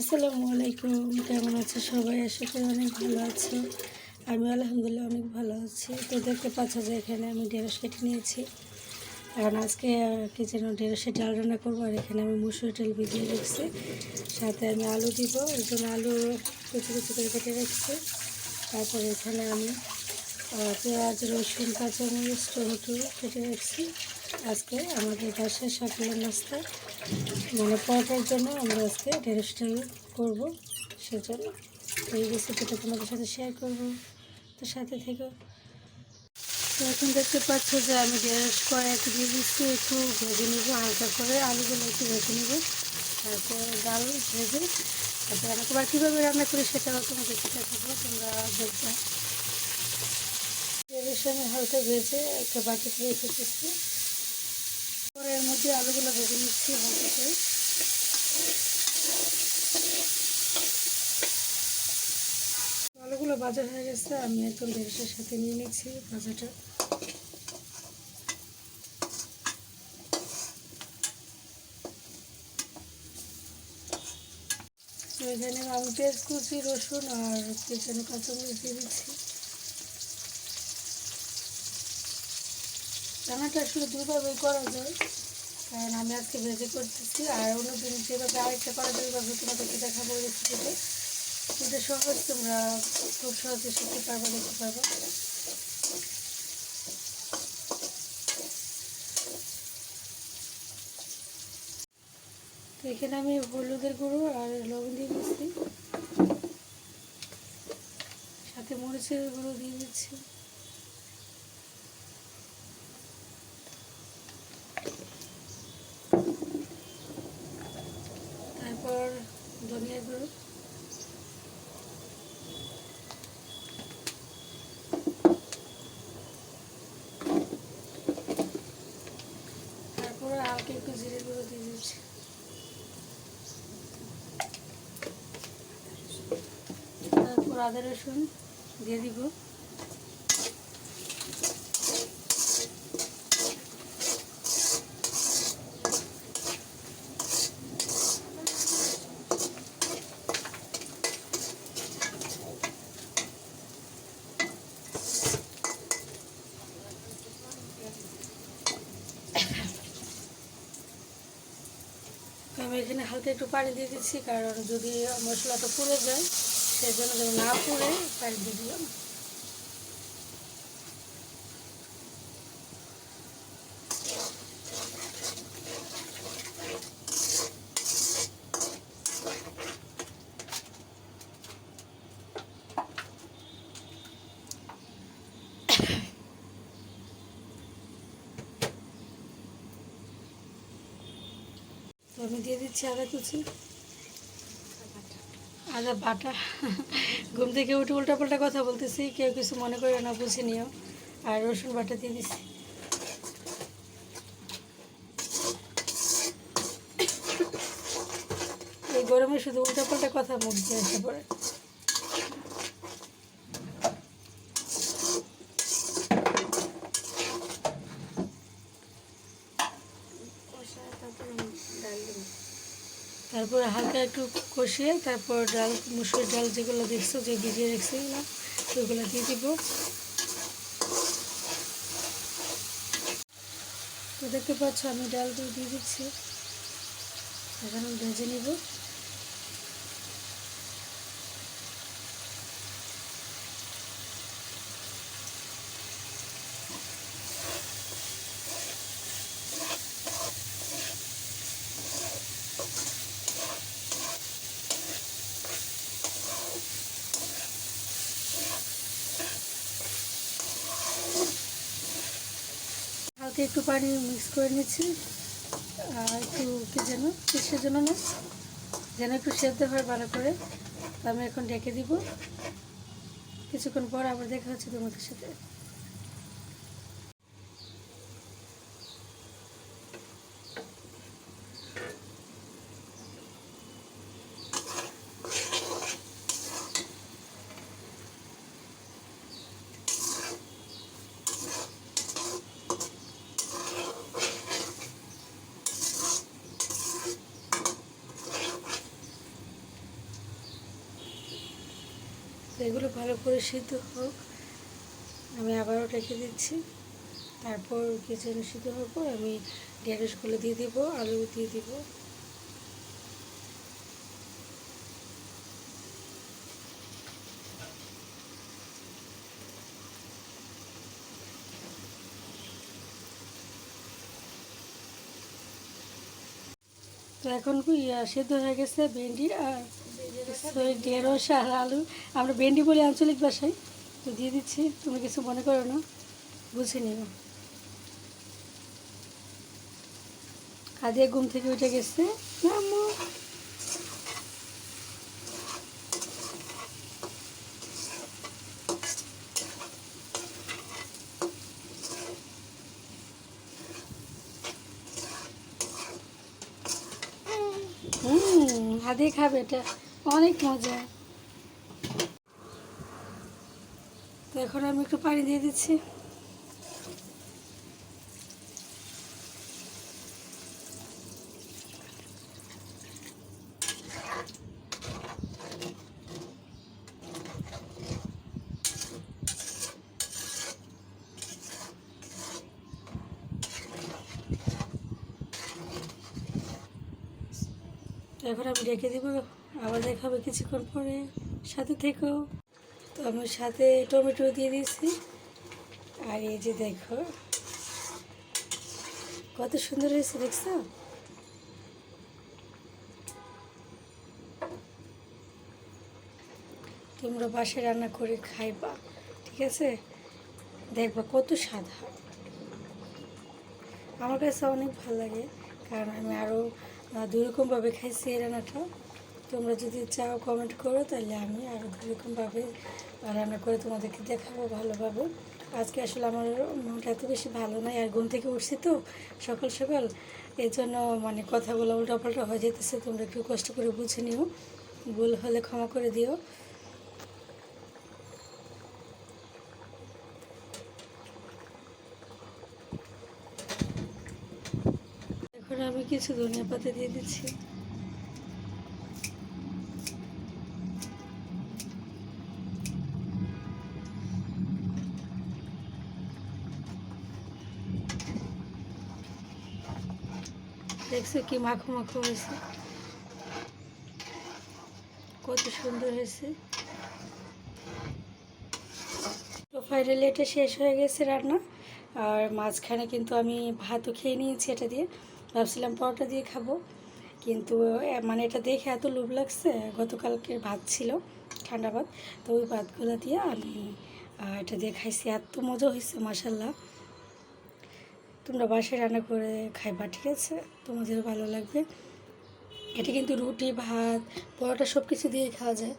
আসসালামু আলাইকুম, কেমন আছো সবাই? আশা করি অনেক ভালো আছো। আমি আলহামদুলিল্লাহ অনেক ভালো আছি। তো দেখতে পাচ্ছ যে এখানে আমি ঢেঁড়স কেটে নিয়েছি। কারণ আজকে কি যেন ঢেঁড়সের ডাল রান্না করব, আর এখানে আমি মুসুর ডাল ভিজিয়ে রেখেছি। সাথে আমি আলু দিব ওই জন্য আলু কুচি কুচি করে কেটে রেখেছি। তারপরে এখানে আমি পেঁয়াজ, রসুন, কাঁচামরিচ, টমেটো কেটে রেখেছি। আজকে আমাদের বাসায় সকালের নাস্তা মানে পরোটার জন্য আমরা আজকে ঢেঁড়স ডাল করব, সেজন্য এই রেসিপিটা তোমাদের সাথে শেয়ার করব। তো সাথে থেকে। তো এখন দেখতে পাচ্ছ যে আমি ঢেঁড়স কড়াই দিয়ে দিচ্ছি একটু ভেজে নিব, হালকা করে আলুগুলো একটু ভেজে নিব। তারপর ডাল ভেজে তারপর করব আর কীভাবে রান্না করি সেটাও তোমাদেরকে দেখাবো, তোমরা দেখবে। ঢেঁড়স আমি হালকা ভেজে একটা বাটিতে রেখে দিচ্ছি। এর মধ্যে আলুগুলো ভেজে নিচ্ছি হালকা করে আলুগুলো ভাজা হয়ে গেছে, আমি এখন ঢেঁড়সের সাথে নিয়ে নিচ্ছি ভাজাটা। এখানে আমি পেঁয়াজ কুচি, রসুন আর পেছনে কাঁচামরিচ দিয়ে দিচ্ছি। রান্নাটা আসলে দুইভাবেই করা যায়। কারণ আমি আজকে ভেজে করতেছি, আর অন্যদিন যেভাবে আরেকটা করা যায়, ওইভাবে তোমাদেরকে দেখাবো রেসিপিতে এটা সহজ, তোমরা খুব সহজে শিখতে পারব, দেখতে পারব। এখানে আমি হলুদের গুঁড়ো আর লবণ দিয়ে দিচ্ছি। সাথে মরিচের গুঁড়ো দিয়ে দিচ্ছি। তারপর ধনিয়া গুঁড়ো। তারপর হালকা একটু জিরে গুঁড়ো দিয়ে দিচ্ছি। তারপর আদা রসুন দিয়ে দিব। আমি এখানে হালকা একটু পানি দিয়ে দিচ্ছি, কারণ যদি মশলাটা পুড়ে যায়, সেজন্য যেন না পুড়ে, পানি দিয়ে দিলাম। তো আমি দিয়ে দিচ্ছি আদা কুচি। আদা, বাটা। ঘুম থেকে উঠে উল্টাপাল্টা কথা বলতেছি, কেউ কিছু মনে করে না, বুঝে নিও। আর রসুন বাটা দিয়ে দিচ্ছি। এই গরমে শুধু উল্টাপাল্টা কথা মুখ দিয়ে এসে পড়ে তারপর হালকা একটু কষিয়ে তারপর ডাল, মুসুর ডাল যেগুলো দেখছ, যে ভিজিয়ে না ওইগুলো দিয়ে দিব। দেখতে পাচ্ছ, আমি ডাল দিয়ে দিচ্ছি। এখন ভেজে নিব। হালকা একটু পানি মিক্স করে নিচ্ছি। আর একটু কি যেন, কিসের জন্য না? যেন একটু সেদ্ধ হয় ভালো করে। আমি এখন ডেকে দিব। কিছুক্ষণ পর আবার দেখা হচ্ছে তোমাদের সাথে। এগুলো ভালো করে সিদ্ধ হোক। আমি আবারও রেখে দিচ্ছি। তারপর কিচেন সিদ্ধ হওয়ার পর আমি ঢেঁড়সগুলো দিয়ে দিব, আলু দিয়ে দিব। তো এখন কি সেদ্ধ হয়ে গেছে ভেন্ডি আর সরি, ঢেঁড়স আর আলু আমরা ভেন্ডি বলি আঞ্চলিক ভাষায়। তো দিয়ে দিচ্ছি তুমি কিছু মনে করো না বুঝে নিও। কাদিয়া ঘুম থেকে উঠে গেছে। হুম হাদিয়ে খাবে এটা। অনেক মজা। এখন আমি একটু পানি দিয়ে দিচ্ছি। এখন আমি রেখে দেবো। আবার দেখা হবে কিছুক্ষণ পরে। সাথে থেকেও তো আমি সাথে টমেটো দিয়ে দিয়েছি। আর এই যে দেখো, কত সুন্দর হয়েছে, দেখছ? তোমরা বাসায় রান্না করে খাইবা, ঠিক আছে? দেখবা কত হয়। আমার কাছে অনেক ভালো লাগে, কারণ আমি আরও দুরকমভাবে খাইছি এই রান্নাটা। তোমরা যদি চাও কমেন্ট করো, তাহলে আমি আরও দুরকমভাবে রান্না করে তোমাদেরকে দেখাবো ভালোভাবে। আজকে আসলে আমার মনটা এত বেশি ভালো নয় আর ঘুম থেকে উঠছি তো সকাল সকাল। এই জন্য মানে কথাগুলো উল্টাপাল্টা হয়ে যেতেছে তোমরা একটু কষ্ট করে বুঝে নিও। ভুল হলে ক্ষমা করে দিও। এখন আমি কিছু ধনিয়া পাতা দিয়ে দিচ্ছি। দেখছ কি মাখো মাখো হয়েছে। কত সুন্দর হয়েছে। তো ফাইনালি এটা শেষ হয়ে গেছে রান্না। আর মাঝখানে কিন্তু আমি ভাতও খেয়ে নিয়েছি এটা দিয়ে। ভাবছিলাম পরোটা দিয়ে খাব। কিন্তু মানে এটা দেখে এত লোভ লাগছে। গতকালকের ভাত ছিল, ঠান্ডা ভাত। তো ওই ভাতগুলো দিয়ে আমি এটা দিয়ে খাইছি। এত মজা হয়েছে মাসাল্লাহ তোমরা বাসায় রান্না করে খাইবা, ঠিক আছে? তোমাদের ভালো লাগবে। এটা কিন্তু রুটি, ভাত, পরোটা সব কিছু দিয়ে খাওয়া যায়।